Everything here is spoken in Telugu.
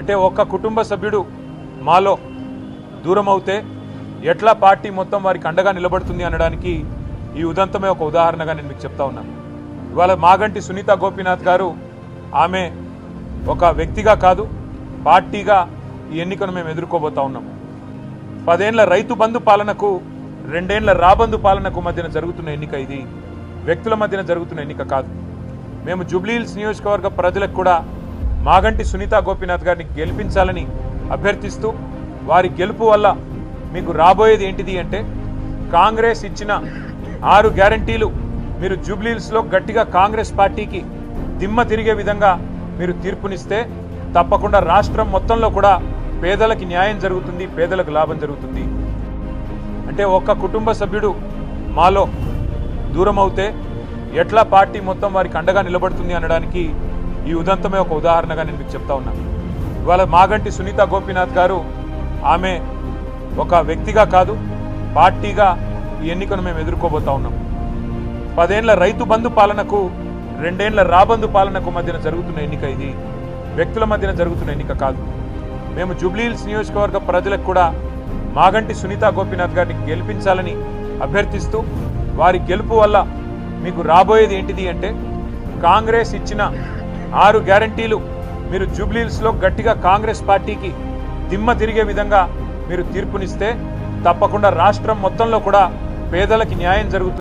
అంటే ఒక్క కుటుంబ సభ్యుడు మాలో దూరం అవుతే ఎట్లా పార్టీ మొత్తం వారికి అండగా నిలబడుతుంది అనడానికి ఈ ఉదంతమే ఒక ఉదాహరణగా నేను మీకు చెప్తా ఉన్నాను ఇవాళ మాగంటి సునీత గోపీనాథ్ గారు ఆమె ఒక వ్యక్తిగా కాదు పార్టీగా ఈ ఎన్నికను మేము ఎదుర్కోబోతా ఉన్నాం. పదేళ్ళ రైతు బంధు పాలనకు రెండేళ్ళ రాబందు పాలనకు మధ్యన జరుగుతున్న ఎన్నిక ఇది. వ్యక్తుల మధ్యన జరుగుతున్న ఎన్నిక కాదు. మేము జూబ్లీహిల్స్ నియోజకవర్గ ప్రజలకు కూడా మాగంటి సునీత గోపీనాథ్ గారిని గెలిపించాలని అభ్యర్థిస్తూ వారి గెలుపు వల్ల మీకు రాబోయేది ఏంటిది అంటే కాంగ్రెస్ ఇచ్చిన ఆరు గ్యారంటీలు మీరు జూబ్లీహిల్స్లో గట్టిగా కాంగ్రెస్ పార్టీకి దిమ్మ తిరిగే విధంగా మీరు తీర్పునిస్తే తప్పకుండా రాష్ట్రం మొత్తంలో కూడా పేదలకి న్యాయం జరుగుతుంది పేదలకు లాభం జరుగుతుంది. అంటే ఒక్క కుటుంబ సభ్యుడు మాలో దూరం అవుతే ఎట్లా పార్టీ మొత్తం వారికి అండగా నిలబడుతుంది అనడానికి ఈ ఉదంతమే ఒక ఉదాహరణగా నేను మీకు చెప్తా ఉన్నాను ఇవాళ మాగంటి సునీత గోపీనాథ్ గారు ఆమె ఒక వ్యక్తిగా కాదు పార్టీగా ఈ ఎన్నికను మేము ఎదుర్కోబోతా ఉన్నాం. పదేళ్ళ రైతు బంధు పాలనకు రెండేళ్ళ రాబందు పాలనకు మధ్యన జరుగుతున్న ఎన్నిక ఇది. వ్యక్తుల మధ్యన జరుగుతున్న ఎన్నిక కాదు. మేము జూబ్లీహిల్స్ నియోజకవర్గ ప్రజలకు కూడా మాగంటి సునీత గోపీనాథ్ గారిని గెలిపించాలని అభ్యర్థిస్తూ వారి గెలుపు వల్ల మీకు రాబోయేది ఏంటిది అంటే కాంగ్రెస్ ఇచ్చిన ఆరు గ్యారంటీలు మీరు జూబ్లీహిల్స్లో గట్టిగా కాంగ్రెస్ పార్టీకి దిమ్మ తిరిగే విధంగా మీరు తీర్పునిస్తే తప్పకుండా రాష్ట్రం మొత్తంలో కూడా పేదలకి న్యాయం జరుగుతుంది.